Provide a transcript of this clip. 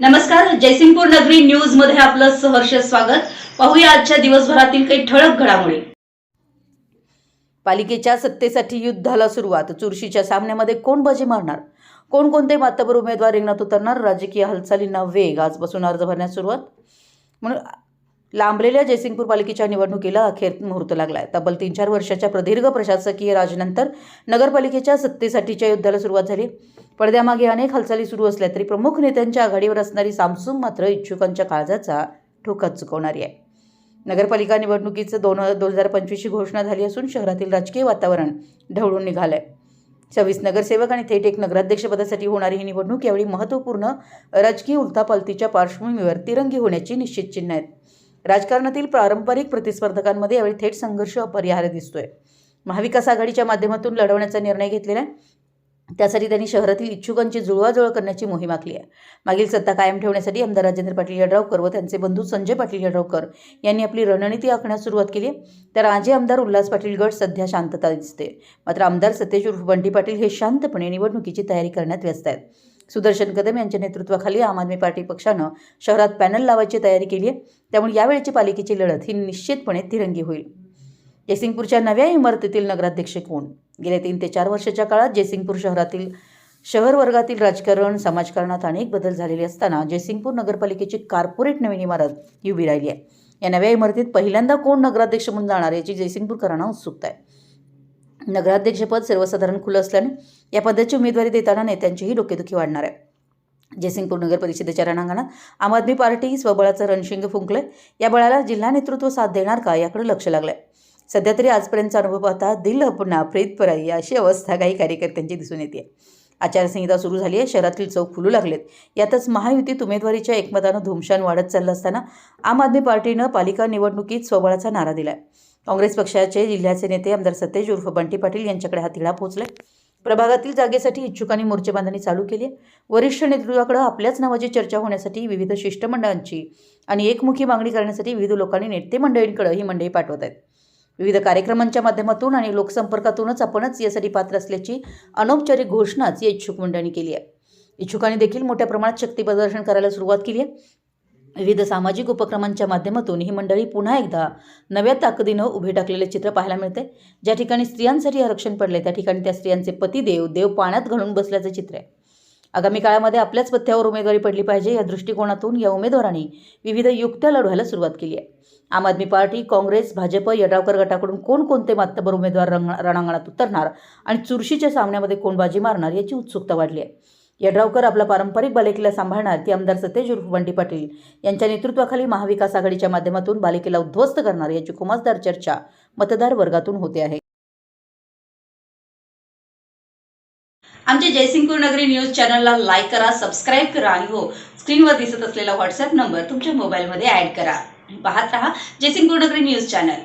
नमस्कार जयसिंगपूर नगरी न्यूजमध्ये आपलं सहर्ष स्वागत. पाहूया आजच्या दिवसभरातील काही ठळक घडामोडी. पालिकेच्या सत्तेसाठी युद्धाला सुरुवात. चुरशीच्या सामन्यामध्ये कोण बाजी मारणार? कोणकोणते मातबर उमेदवार रिंगणात उतरणार? राजकीय हालचालींना वेग. आजपासून अर्ज भरण्यास सुरुवात. म्हणून लांबलेल्या जयसिंगपूर पालिकेच्या निवडणुकीला अखेर मुहूर्त लागलाय. तब्बल तीन चार वर्षाच्या प्रदीर्घ प्रशासकीय राजनंतर नगरपालिकेच्या सत्तेसाठीच्या युद्धाला सुरुवात झाली. पडद्यामागे अनेक हालचाली सुरू असल्या तरी प्रमुख नेत्यांच्या आघाडीवर असणारी सामसूम मात्र इच्छुकांच्या काळजाचा ठोका चुकवणारी आहे. नगरपालिका निवडणुकीचं दोन दोन हजार पंचवीसची घोषणा झाली असून शहरातील राजकीय वातावरण ढवळून निघालंय. सव्वीस नगरसेवक आणि थेट एक नगराध्यक्षपदासाठी होणारी ही निवडणूक यावेळी महत्त्वपूर्ण राजकीय उलथापालथीच्या पार्श्वभूमीवर तिरंगी होण्याची निश्चित चिन्ह आहेत. राजकारणातील पारंपरिक प्रतिस्पर्धकांमध्ये यावेळी थेट संघर्ष अपरिहार्य दिसतोय. महाविकास आघाडीच्या माध्यमातून लढवण्याचा निर्णय घेतलेला आहे. त्यासाठी त्यांनी शहरातील इच्छुकांची जुळवाजुळव करण्याची मोहीम आखली आहे. मागील सत्ता कायम ठेवण्यासाठी आमदार राजेंद्र पाटील यड्रावकर व त्यांचे बंधू संजय पाटील यड्रावकर यांनी आपली रणनीती आखण्यास सुरुवात केली आहे. तर आजी आमदार उल्हास पाटील गट सध्या शांतता दिसते मात्र आमदार सतेज उर्फ बंटी पाटील हे शांतपणे निवडणुकीची तयारी करण्यात व्यस्त आहेत. सुदर्शन कदम यांच्या नेतृत्वाखाली आम आदमी पार्टी पक्षानं शहरात पॅनल लावायची तयारी केली आहे. त्यामुळे यावेळची पालिकेची लढत ही निश्चितपणे तिरंगी होईल. जयसिंगपूरच्या नव्या इमारतीतील नगराध्यक्ष कोण? गेल्या तीन ते चार वर्षाच्या काळात जयसिंगपूर शहरातील शहर वर्गातील राजकारण समाजकारणात अनेक बदल झालेले असताना जयसिंगपूर नगरपालिकेची कार्पोरेट नवीन इमारत ही उभी राहिली आहे. या नव्या इमारतीत पहिल्यांदा कोण नगराध्यक्ष म्हणून जाणार याची जयसिंगपूरकरांना उत्सुकता आहे. नगराध्यक्षपद सर्वसाधारण खुलं असल्याने या पदाची उमेदवारी देताना नेत्यांचीही डोकेदुखी वाढणार आहे. जयसिंगपूर नगर परिषदेच्या रणांगणात आम आदमी पार्टी स्वबळाचं रणशिंग फुंकलंय. या बळाला जिल्हा नेतृत्व साथ देणार का याकडे लक्ष लागलंय. सध्या तरी आजपर्यंतचा अनुभव पाहता दिल अपना प्रीत पराई अशी अवस्था काही कार्यकर्त्यांची दिसून येते. आचारसंहिता सुरू झाली आहे. शहरातील चौक फुलू लागलेत. यातच महायुतीत उमेदवारीच्या एकमतानं धुमशान वाढत चाललं असताना आम आदमी पार्टीनं पालिका निवडणुकीत स्वबळाचा नारा दिलाय. काँग्रेस पक्षाचे जिल्ह्याचे नेते आमदार सतेज उर्फ बंटी पाटील यांच्याकडे हा तिढा पोहोचलाय. प्रभागातील जागेसाठी इच्छुकांनी मोर्चेबांधणी चालू केली आहे वरिष्ठ नेतृत्वाकडे आपल्याच नावाची चर्चा होण्यासाठी विविध शिष्टमंडळांची आणि एकमुखी मागणी करण्यासाठी विविध लोकांनी नेते मंडळींकडे ही मंडळी पाठवत आहेत. विविध कार्यक्रमांच्या माध्यमातून आणि लोकसंपर्कातूनच आपणच यासाठी पात्र असल्याची अनौपचारिक घोषणाच या इच्छुक मंडळांनी केली आहे. इच्छुकांनी देखील मोठ्या प्रमाणात शक्ती प्रदर्शन करायला सुरुवात केली आहे. विविध सामाजिक उपक्रमांच्या माध्यमातून ही मंडळी पुन्हा एकदा नव्या ताकदीनं उभे टाकलेले चित्र पाहायला मिळते ज्या ठिकाणी स्त्रियांसाठी आरक्षण पडले त्या ठिकाणी त्या स्त्रियांचे पतिदेव देव पाण्यात घालून बसल्याचं चित्र आहे. आगामी काळामध्ये आपल्याच पथ्यावर उमेदवारी पडली पाहिजे या दृष्टिकोनातून या उमेदवारांनी विविध युक्त्या लढवायला सुरुवात केली आहे. आम आदमी पार्टी काँग्रेस भाजप यड्रावकर गटाकडून कोणकोणते मातबर उमेदवार रंग रणांगणात उतरणार आणि चुरशीच्या सामन्यामध्ये कोण बाजी मारणार याची उत्सुकता वाढली आहे. यड्रावकर आपला पारंपरिक बालेकिल्ला सांभाळणार ती आमदार सतेज उर्फ बंटी पाटील यांच्या नेतृत्वाखाली महाविकास आघाडीच्या माध्यमातून बालेकिल्ला उद्ध्वस्त करणार याची खुमासदार चर्चा मतदार वर्गातून होते आहे. आमच्या जयसिंगपूर नगरी न्यूज चॅनलला लाईक करा सबस्क्राईब करा आणि हो स्क्रीनवर दिसत असलेला व्हॉट्सअप नंबर तुमच्या मोबाईलमध्ये ऍड करा. पाहत रहा जयसिंगपूर नगरी न्यूज चॅनल.